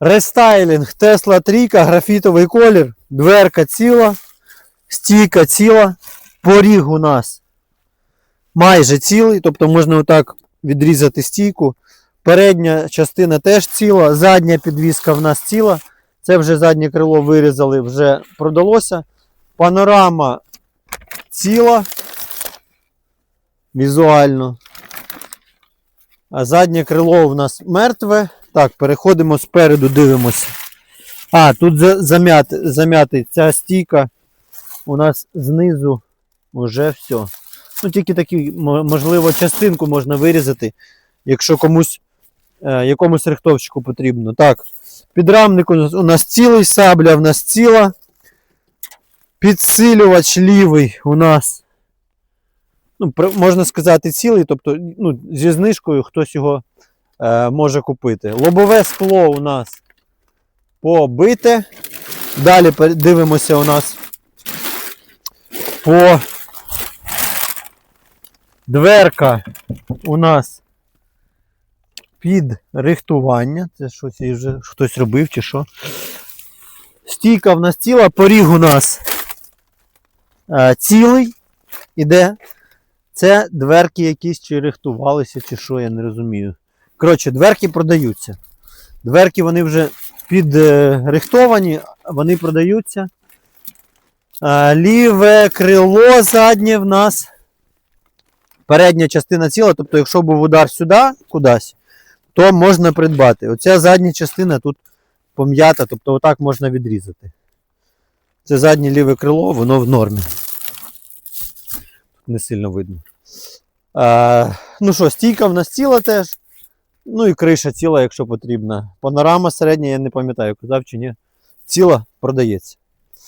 Рестайлінг Tesla трійка, графітовий колір, дверка ціла, стійка ціла, поріг у нас майже цілий, тобто можна отак відрізати стійку. Передня частина теж ціла, задня підвіска в нас ціла. Це вже заднє крило вирізали, вже продалося. Панорама ціла візуально. А заднє крило у нас мертве. Так, переходимо спереду, дивимося. А, тут за- зам'ят, зам'ятий ця стійка у нас знизу вже все. Ну, тільки такі, можливо, частинку можна вирізати, якщо комусь, е, якомусь рихтовщику потрібно. Так, підрамник у нас, у нас цілий, сабля в нас ціла. Підсилювач лівий у нас, ну, можна сказати, цілий, тобто ну, зі знижкою хтось його е, може купити. Лобове скло у нас побите. Далі дивимося у нас по дверка у нас під рихтування. Це щось вже хтось робив чи що. Стійка в нас ціла, поріг у нас е, цілий іде. Це дверки якісь чи рихтувалися, чи що, я не розумію. Коротше, дверки продаються. Дверки вони вже підрихтовані, вони продаються. Ліве крило заднє в нас. Передня частина ціла, тобто, якщо був удар сюди, кудись, то можна придбати. Оця задня частина тут пом'ята, тобто отак можна відрізати. Це заднє ліве крило, воно в нормі. Тут не сильно видно. А, ну що, стійка в нас ціла теж. Ну і криша ціла, якщо потрібна. Панорама середня, я не пам'ятаю, казав чи ні. Ціла продається.